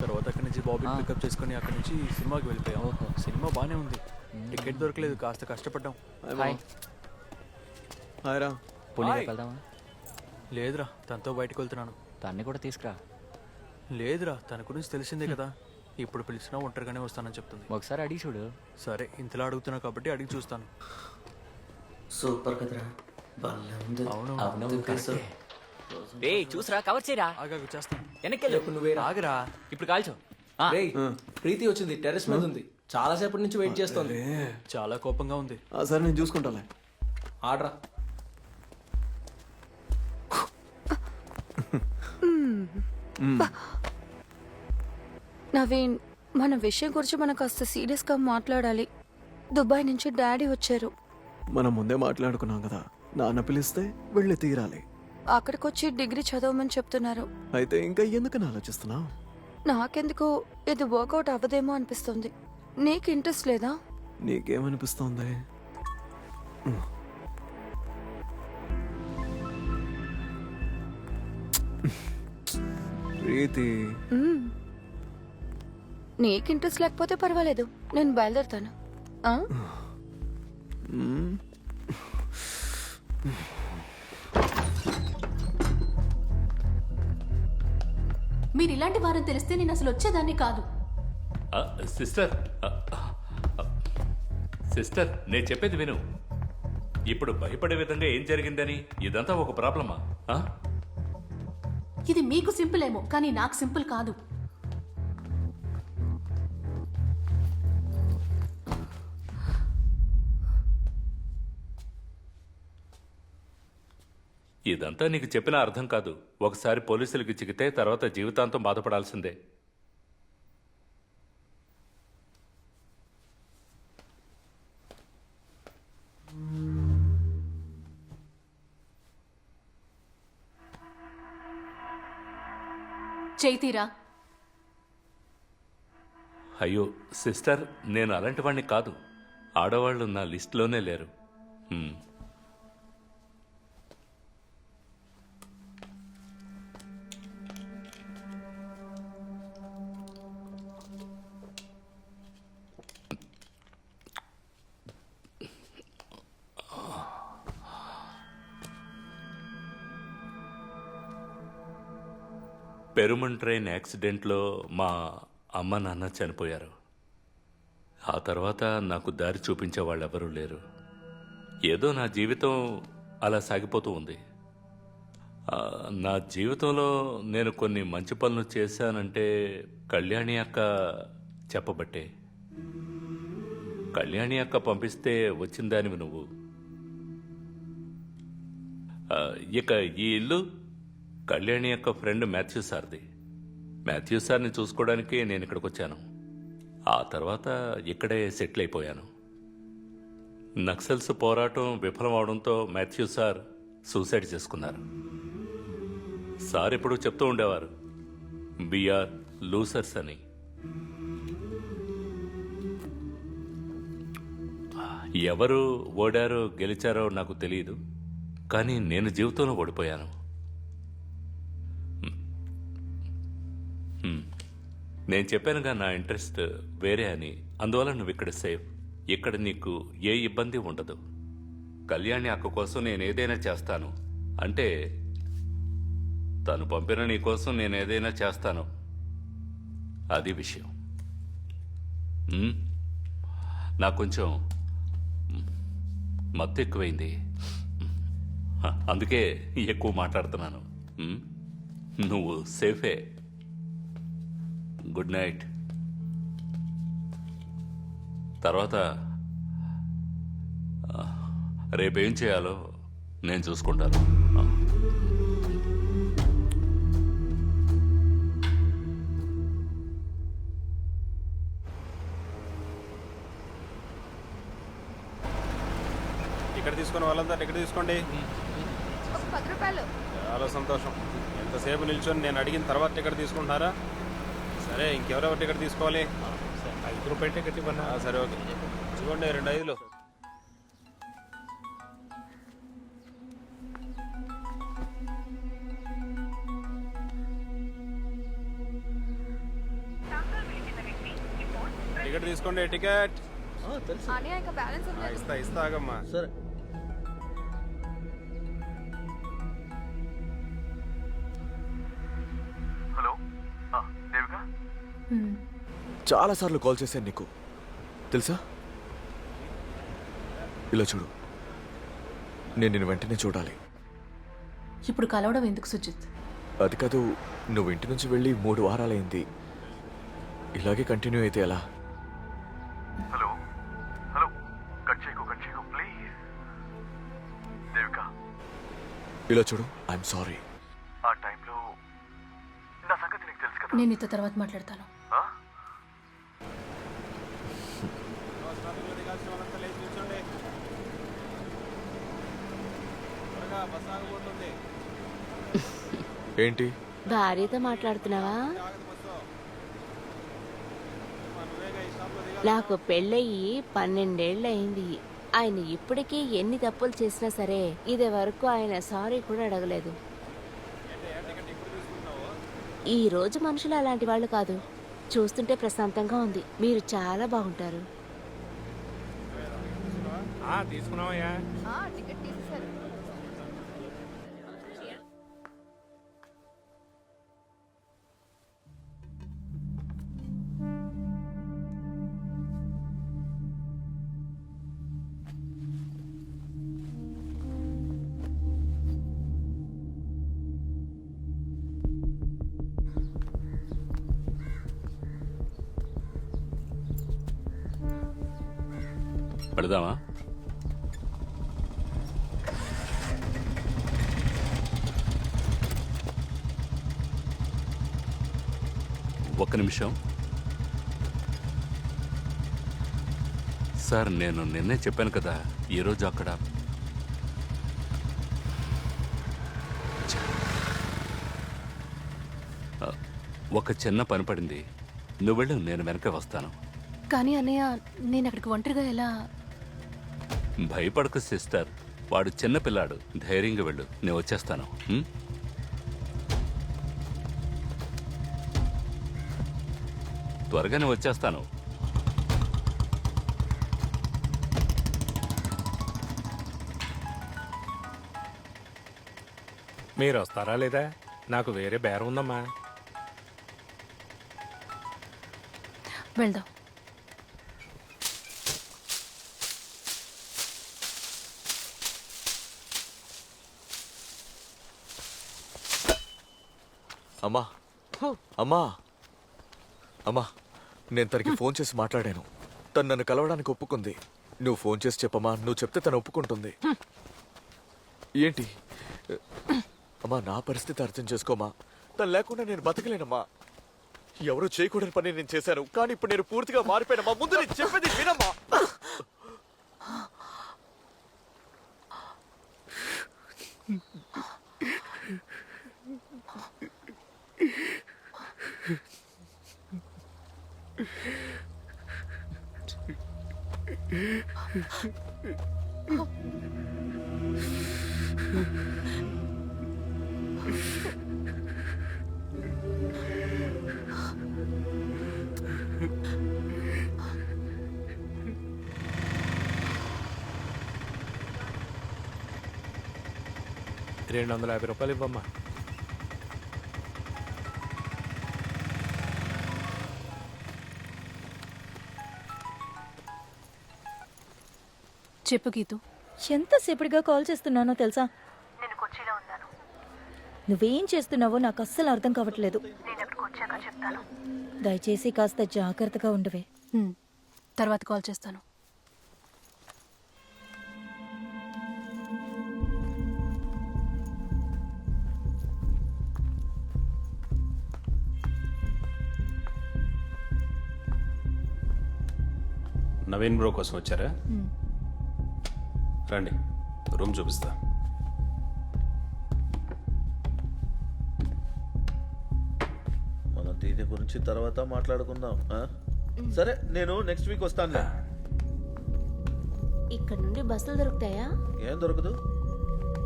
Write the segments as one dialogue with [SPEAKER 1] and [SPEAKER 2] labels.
[SPEAKER 1] తర్వాత అక్కడి నుంచి బాబీ. పికప్ చేసుకుని అక్కడి నుంచి సినిమాకి వెళ్ళిపోయాం. సినిమా బాగానే ఉంది. టికెట్ దొరకలేదు కాస్త కష్టపడ్డాం.
[SPEAKER 2] Hi
[SPEAKER 3] hi. రా.
[SPEAKER 2] పులిగా
[SPEAKER 1] హాయ్.
[SPEAKER 2] వెళ్దామా?
[SPEAKER 1] లేదురా తనతో బయటకు వెళ్తున్నాను.
[SPEAKER 2] దాన్ని కూడా తీసుకురా.
[SPEAKER 1] లేదురా తన గురించి తెలిసిందే కదా. ఇప్పుడు పిలిచినా ఒంటరిగానే వస్తానని చెప్తుంది.
[SPEAKER 2] ఒకసారి అడిగి చూడు.
[SPEAKER 1] సరే ఇంతలా అడుగుతున్నా కాబట్టి అడిగి చూస్తాను.
[SPEAKER 4] సూపర్ కదరా.
[SPEAKER 1] అవును
[SPEAKER 2] అవును
[SPEAKER 4] కేసు.
[SPEAKER 2] రే చూసరా కవర్ చేయరా?
[SPEAKER 1] చేస్తాను.
[SPEAKER 2] వెనక్కి
[SPEAKER 5] నువ్వే
[SPEAKER 1] ఆగరా.
[SPEAKER 2] ఇప్పుడు కాల్చు. ఆ,
[SPEAKER 5] రేయ్ ప్రీతి వచ్చింది టెర్రస్ మీద ఉంది. చాలా సేపటి నుంచి వెయిట్ చేస్తోంది.
[SPEAKER 1] చాలా కోపంగా ఉంది.
[SPEAKER 3] ఆ, సరే నేను చూసుకుంటాలే.
[SPEAKER 5] ఆడ్రా.
[SPEAKER 6] నవీన్ మన విషయం గురించి మనం కాస్త సీరియస్గా మాట్లాడాలి. దుబాయ్ నుంచి డాడీ వచ్చారు.
[SPEAKER 3] మనం ముందే మాట్లాడుకున్నాం కదా. నాన్న పిలిస్తే వెళ్ళి తీరాలి.
[SPEAKER 6] అక్కడికి వచ్చి డిగ్రీ చదవమని చెప్తున్నారు.
[SPEAKER 3] అయితే ఇంకా ఎందుకని ఆలోచిస్తున్నావు?
[SPEAKER 6] నాకెందుకు ఇది వర్కౌట్ అవ్వదేమో అనిపిస్తుంది. నీకు ఇంట్రెస్ట్ లేదా?
[SPEAKER 3] నీకేమనిపిస్తోంది? ప్రీతి.
[SPEAKER 6] మ్మ్. నీకు ఇంట్రెస్ట్ లేకపోతే పర్వాలేదు. నేను బయలుదేరుతాను. ఆ?
[SPEAKER 3] మ్మ్.
[SPEAKER 7] మీరు ఇలాంటి వారని తెలిస్తే నేను అసలు వచ్చేదాన్ని కాదు.
[SPEAKER 8] సిస్టర్ సిస్టర్ నేను చెప్పేది విను. ఇప్పుడు భయపడే విధంగా ఏం జరిగిందని? ఇదంతా ఒక ప్రాబ్లమా?
[SPEAKER 7] ఇది మీకు సింపుల్ ఏమో కానీ నాకు సింపుల్ కాదు.
[SPEAKER 8] ఇదంతా నీకు చెప్పినా అర్థం కాదు. ఒకసారి పోలీసులకి చిక్కితే తర్వాత జీవితాంతం బాధపడాల్సిందే.
[SPEAKER 7] చైతీరా.
[SPEAKER 8] అయ్యో సిస్టర్ నేను అలాంటి వాడిని కాదు. ఆడవాళ్ళు నా లిస్టులోనే లేరు. పెరుమన్ ట్రైన్ యాక్సిడెంట్లో మా అమ్మ నాన్న చనిపోయారు. ఆ తర్వాత నాకు దారి చూపించే వాళ్ళెవరూ లేరు. ఏదో నా జీవితం అలా సాగిపోతూ ఉంది. నా జీవితంలో నేను కొన్ని మంచి పనులు చేశానంటే కళ్యాణి అక్క చెప్పబట్టే. కళ్యాణి అక్క పంపిస్తే వచ్చిందానివి నువ్వు. ఇక ఈ ఇల్లు కళ్యాణి యొక్క ఫ్రెండ్ మాథ్యూ సార్ది. మాథ్యూ సార్ని చూసుకోవడానికి నేను ఇక్కడికి వచ్చాను ఆ తర్వాత ఇక్కడే సెటిల్ అయిపోయాను. నక్సల్స్ పోరాటం విఫలం అవడంతో మాథ్యూ సార్ సూసైడ్ చేసుకున్నారు. సార్ ఇప్పుడు చెప్తూ ఉండేవారు బిఆర్ లూసర్స్ అని. ఎవరు ఓడారో గెలిచారో నాకు తెలియదు కానీ నేను జీవితంలో ఓడిపోయాను. నేను చెప్పానుగా నా ఇంట్రెస్ట్ వేరే అని అందువల్ల నువ్వు ఇక్కడ సేఫ్ ఇక్కడ నీకు ఏ ఇబ్బంది ఉండదు. కళ్యాణి అక్క కోసం నేను ఏదైనా చేస్తాను. అంటే తను పంపిన నీ కోసం నేను ఏదైనా చేస్తాను. అది విషయం. నాకు కొంచెం మత్తు ఎక్కువైంది. అందుకే ఎక్కువ మాట్లాడుతున్నాను. నువ్వు సేఫే గుడ్ నైట్. తర్వాత రేపేం చేయాలో నేను చూసుకుంటాను.
[SPEAKER 9] టికెట్ తీసుకున్న వాళ్ళంతా టికెట్ తీసుకోండి.
[SPEAKER 6] పది రూపాయలు.
[SPEAKER 9] చాలా సంతోషం. ఎంతసేపు నిల్చొని నేను అడిగిన తర్వాత టికెట్ తీసుకుంటున్నారా? సరే ఇంకెవరెవరు టికెట్ తీసుకోవాలి. ఐదు రూపాయల టికెట్ ఇవ్వన్నా సరే ఓకే. ఇవ్వండి రెండు ఐదులు. టికెట్ తీసుకోండి టికెట్.
[SPEAKER 3] తెలుసు.
[SPEAKER 9] ఇస్తా ఇస్తా ఆగమ్మా.
[SPEAKER 3] సరే. చాలాసార్లు కాల్ చేశాను నీకు. తెలుసా? ఇలా చూడు. నేను నేను వెంటనే చూడాలి.
[SPEAKER 7] ఇప్పుడు కలవడం ఎందుకు సుజిత్?
[SPEAKER 3] అది కాదు నువ్వు ఇంటి నుంచి వెళ్ళి మూడు వారాలైంది. ఇలాగే కంటిన్యూ అయితే ఎలా? హలో. హలో. కట్ చేయకు కట్ చేయకు ప్లీజ్. దేవిక. ఇలా చూడు ఐఎమ్ సారీ ఆ టైంలో నా సంగతి నీకు తెలుసు కదా?
[SPEAKER 7] నేను నీతో తర్వాత మాట్లాడతాను.
[SPEAKER 3] ఏంటి?
[SPEAKER 10] భార్యతో మాట్లాడుతున్నావా? నాకు పెళ్ళయి పన్నెండేళ్ళు అయింది ఆయన ఇప్పటికీ ఎన్ని తప్పులు చేసినా సరే ఇది వరకు ఆయన సారీ కూడా అడగలేదు. ఈ రోజు మనుషులు అలాంటి వాళ్ళు కాదు. చూస్తుంటే ప్రశాంతంగా ఉంది. మీరు చాలా బాగుంటారు.
[SPEAKER 9] తీసుకున్నావయ్యా.
[SPEAKER 8] పెడదామా? ఒక్క నిమిషం. సార్ నేను నిన్నే చెప్పాను కదా ఈరోజు అక్కడ. ఒక చిన్న పని పడింది. నువ్వు వెళ్ళు నేను వెనక వస్తాను.
[SPEAKER 7] కానీ అన్నయ్య నేను అక్కడికి ఒంటరిగా ఎలా
[SPEAKER 8] భయపడకు సిస్టర్. వాడు చిన్న పిల్లాడు. ధైర్యంగా వెళ్ళు. నేను వచ్చేస్తాను. ఉం? త్వరగానే వచ్చేస్తాను.
[SPEAKER 9] మీరు వస్తారా లేదా? నాకు వేరే బేరం ఉందమ్మా.
[SPEAKER 7] వెళ్దాం.
[SPEAKER 3] అమ్మా. అమ్మా. అమ్మా నేను తనకి ఫోన్ చేసి మాట్లాడాను. తను నన్ను కలవడానికి ఒప్పుకుంది. నువ్వు ఫోన్ చేసి చెప్పమ్మా నువ్వు చెప్తే తను ఒప్పుకుంటుంది. ఏంటి? అమ్మా నా పరిస్థితి అర్థం చేసుకోమా? తను లేకుండా నేను బతకలేనమ్మా. ఎవరు చేయకూడని పని నేను చేశాను. కానీ ఇప్పుడు నేను పూర్తిగా మారిపోయానమ్మా. ముందు నేను చెప్పేది వినమ్మా.
[SPEAKER 9] రెండు వందల యాభై రూపాయలు ఇవ్వమ్మా.
[SPEAKER 7] చెప్పు గీతు.
[SPEAKER 11] ఎంతసేపటిగా కాల్ చేస్తున్నానో తెలుసా? నువ్వేం చేస్తున్నావో నాకు అస్సలు అర్థం కావట్లేదు. దయచేసి కాస్త జాగ్రత్తగా ఉండవే.
[SPEAKER 7] తర్వాత కాల్ చేస్తాను.
[SPEAKER 9] నవీన్ బ్రో కోసం వచ్చారా? రండి. రూమ్ చూపిస్తా.
[SPEAKER 12] మనం దీని గురించి తర్వాత మాట్లాడుకుందాం ఆ? సరే నేను నెక్స్ట్ వీక్ వస్తాను
[SPEAKER 10] ఇక్కడ నుండి బస్సులు దొరుకుతాయా?
[SPEAKER 12] ఏం దొరకదు.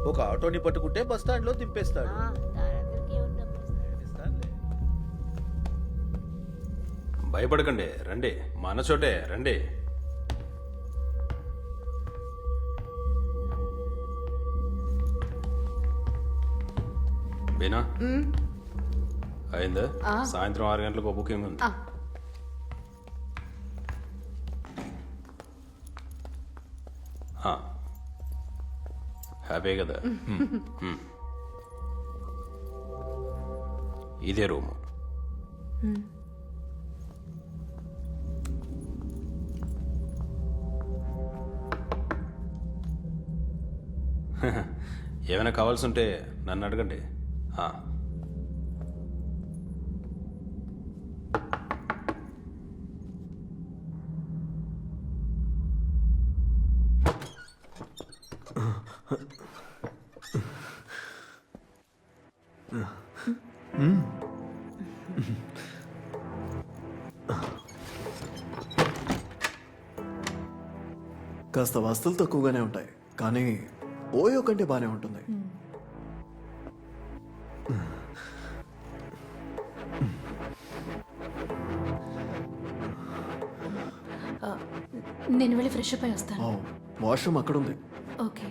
[SPEAKER 12] ఒక ఆటోని పట్టుకుంటే బస్ స్టాండ్లో దింపేస్తాడు.
[SPEAKER 10] ఆ?
[SPEAKER 12] ఇస్తానులే.
[SPEAKER 9] భయపడకండి రండి. మన చోటే రండి. బీనా? అయిందా? సాయంత్రం ఆరు గంటలకు ఒక బుకింగ్ ఉంది. హ్యాపీ కదా. ఇదే రూము. ఏమైనా కావాల్సి ఉంటే నన్ను అడగండి.
[SPEAKER 13] కాస్త వస్తువులు తక్కువగానే ఉంటాయి కానీ ఓయో కంటే బాగానే ఉంటుంది.
[SPEAKER 7] నేను వెళ్ళి ఫ్రెష్ అప్ అయి వస్తాను.
[SPEAKER 13] వాష్రూమ్ అక్కడ ఉంది
[SPEAKER 7] ఓకే